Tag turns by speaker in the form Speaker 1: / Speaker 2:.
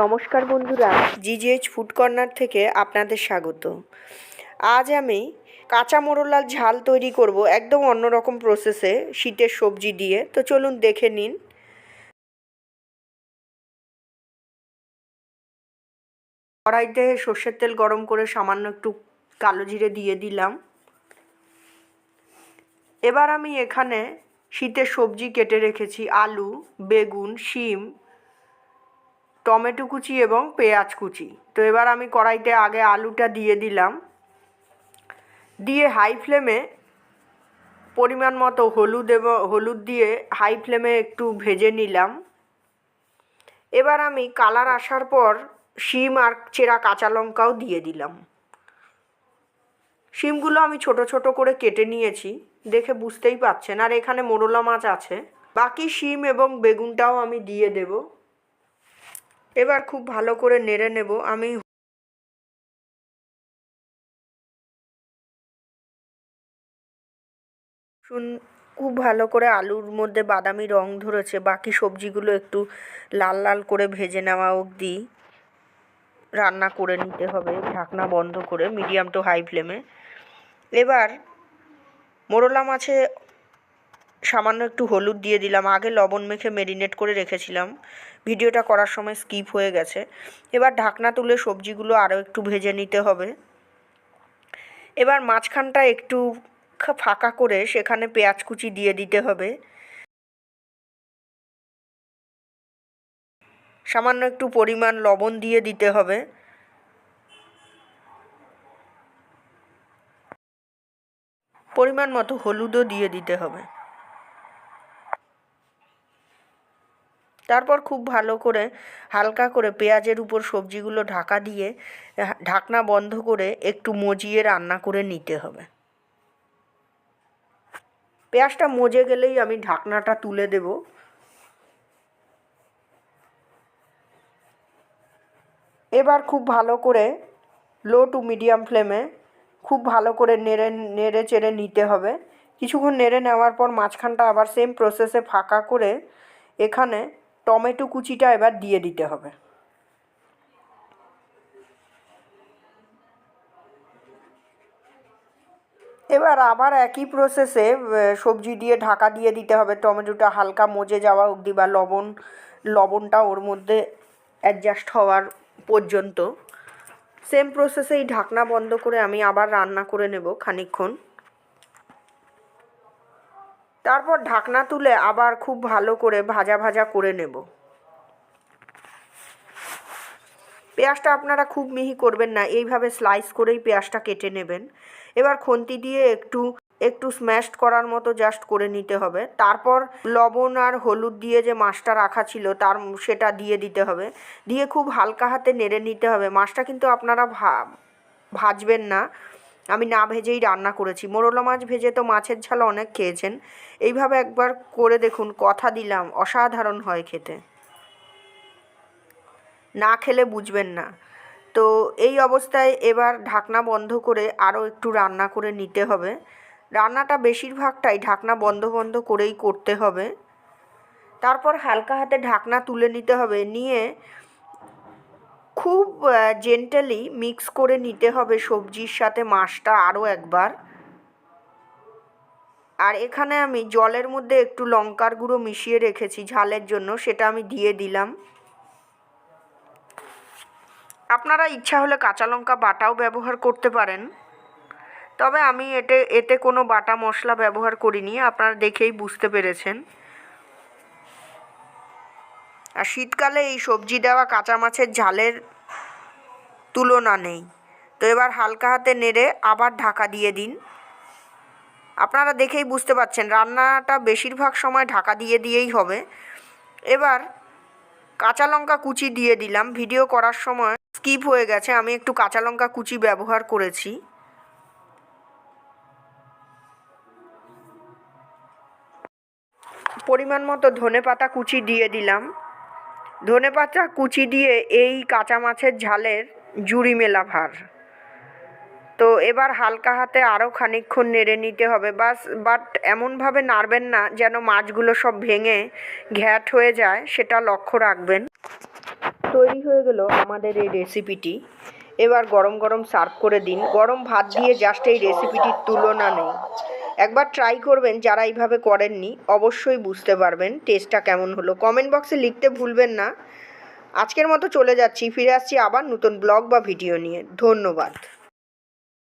Speaker 1: নমস্কার বন্ধুরা, জিজিএইচ food corner থেকে আপনাদের স্বাগত। আজ আমি কাঁচা মোরলার ঝাল তৈরি করব একদম অন্যরকম প্রসেসে শীতের সবজি দিয়ে। তো চলুন দেখে নিন। কড়াইতে সর্ষের তেল গরম করে সামান্য একটু কালো জিরে দিয়ে দিলাম। এবার আমি এখানে শীতের সবজি কেটে রেখেছি, আলু, বেগুন, শিম টমেটো কুচি এবং পেঁয়াজ কুচি। তো এবার আমি কড়াইতে আগে আলুটা দিয়ে দিলাম। দিয়ে হাই ফ্লেমে পরিমাণ মতো হলুদ এবং, হলুদ দিয়ে হাই ফ্লেমে একটু ভেজে নিলাম। এবার আমি কালার আসার পর শিম আর চেরা কাঁচা লঙ্কাও দিয়ে দিলাম। শিমগুলো আমি ছোট ছোট করে কেটে নিয়েছি, দেখে বুঝতেই পাচ্ছেন। আর এখানে মোরলা মাছ আছে। বাকি শিম এবং বেগুনটাও আমি দিয়ে দেব। এবার খুব ভালো করে নেড়ে নেব। আমি শুন, খুব ভালো করে আলুর মধ্যে বাদামি রং ধরেছে। বাকি সবজিগুলো একটু লাল লাল করে ভেজে নেওয়া অবধি রান্না করে নিতে হবে। ঢাকনা বন্ধ করে, মিডিয়াম টু হাই ফ্লেমে। এবার মোরলা মাছে সামান্য একটু হলুদ দিয়ে দিলাম। আগে লবণ মেখে মেরিনেট করে রেখেছিলাম। ভিডিওটা করার সময় স্কিপ হয়ে গেছে। এবার ঢাকনা তুলে সবজিগুলো আরও একটু ভেজে নিতে হবে। এবার মাঝখানটা একটু ফাঁকা করে সেখানে পেঁয়াজ কুচি দিয়ে দিতে হবে। সামান্য একটু পরিমাণ লবণ দিয়ে দিতে হবে। পরিমাণ মতো হলুদও দিয়ে দিতে হবে। তারপর খুব ভালো করে হালকা করে পেঁয়াজের উপর সবজিগুলো ঢাকা দিয়ে ঢাকনা বন্ধ করে একটু মজিয়ে রান্না করে নিতে হবে। পেঁয়াজটা মজে গেলেই আমি ঢাকনাটা তুলে দেব। এবার খুব ভালো করে লো টু মিডিয়াম ফ্লেমে খুব ভালো করে নেড়ে নেড়ে চেড়ে নিতে হবে। কিছুক্ষণ নেড়ে নেওয়ার পর মাঝখানটা আবার সেম প্রসেসে ফাঁকা করে এখানে টমেটো কুচিটা এবার দিয়ে দিতে হবে। এবার আবার একই প্রসেসে সবজি দিয়ে ঢাকা দিয়ে দিতে হবে। টমেটোটা হালকা মজে যাওয়া অবধি বা লবণ, লবণটা ওর মধ্যে অ্যাডজাস্ট হওয়ার পর্যন্ত। সেম প্রসেসেই ঢাকনা বন্ধ করে আমি আবার রান্না করে নেব খানিক্ষণ তারপর ঢাকনা তুলে আবার খুব ভালো করে ভাজা ভাজা করে নেব। পেঁয়াজটা আপনারা খুব মিহি করবেন না, এইভাবে স্লাইস করেই পেঁয়াজটা কেটে নেবেন। এবার খুন্তি দিয়ে একটু একটু স্ম্যাশড করার মতো জাস্ট করে নিতে হবে। তারপর লবণ আর হলুদ দিয়ে যে মাছটা রাখা ছিল, তার সেটা দিয়ে দিতে হবে। দিয়ে খুব হালকা হাতে নেড়ে নিতে হবে। মাছটা কিন্তু আপনারা ভা, ভাজবেন না। আমি না ভেজেই রান্না করেছি। মোরলা মাছ ভেজে তো মাছের ঝাল অনেক খেয়েছেন। এইভাবে একবার করে দেখুন, কথা দিলাম, অসাধারণ হয় খেতে। না খেলে বুঝবেন না। তো এই অবস্থায় এবার ঢাকনা বন্ধ করে আরও একটু রান্না করে নিতে হবে। রান্নাটা বেশিরভাগটাই ঢাকনা বন্ধ বন্ধ করেই করতে হবে। তারপর হালকা হাতে ঢাকনা তুলে নিতে হবে। নিয়ে খুব জেন্টালি মিক্স করে নিতে হবে সবজির সাথে মাছটা আরও একবার। আর এখানে আমি জলের মধ্যে একটু লঙ্কার গুঁড়ো মিশিয়ে রেখেছি ঝালের জন্য, সেটা আমি দিয়ে দিলাম। আপনারা ইচ্ছা হলে কাঁচা লঙ্কা বাটাও ব্যবহার করতে পারেন। তবে আমি এতে এতে কোনো বাটা মশলা ব্যবহার করিনি, আপনারা দেখেই বুঝতে পেরেছেন। আর শীতকালে এই সবজি দেওয়া কাঁচা মাছের ঝালের তুলনা নেই। তো এবার হালকা হাতে নেড়ে আবার ঢাকা দিয়ে দিন। আপনারা দেখেই বুঝতে পারছেন, রান্নাটা বেশিরভাগ সময় ঢাকা দিয়ে দিয়েই হবে। এবার কাঁচা লঙ্কা কুচি দিয়ে দিলাম। ভিডিও করার সময় স্কিপ হয়ে গেছে, আমি একটু কাঁচা লঙ্কা কুচি ব্যবহার করেছি। পরিমাণ মতো ধনে পাতা কুচি দিয়ে দিলাম। ধনে পাতা কুচি দিয়ে এই কাঁচা মাছের ঝালের জুড়ি মেলা ভার। তো এবার হালকা হাতে আরও খানিকক্ষণ নেড়ে নিতে হবে, বাস, বাট এমনভাবে নাড়বেন না যেন মাছগুলো সব ভেঙে ঘ্যাট হয়ে যায়, সেটা লক্ষ্য রাখবেন। তৈরি হয়ে গেল আমাদের এই রেসিপিটি এবার গরম গরম সার্ভ করে দিন। গরম ভাত দিয়ে জাস্ট এই রেসিপিটির তুলনা নেই। একবার ট্রাই করবেন, যারা এইভাবে করেননি, অবশ্যই বুঝতে পারবেন টেস্টটা কেমন হলো। কমেন্ট বক্সে লিখতে ভুলবেন না। আজকের মতো চলে যাচ্ছি, ফিরে আসছি আবার নতুন ব্লগ বা ভিডিও নিয়ে। ধন্যবাদ।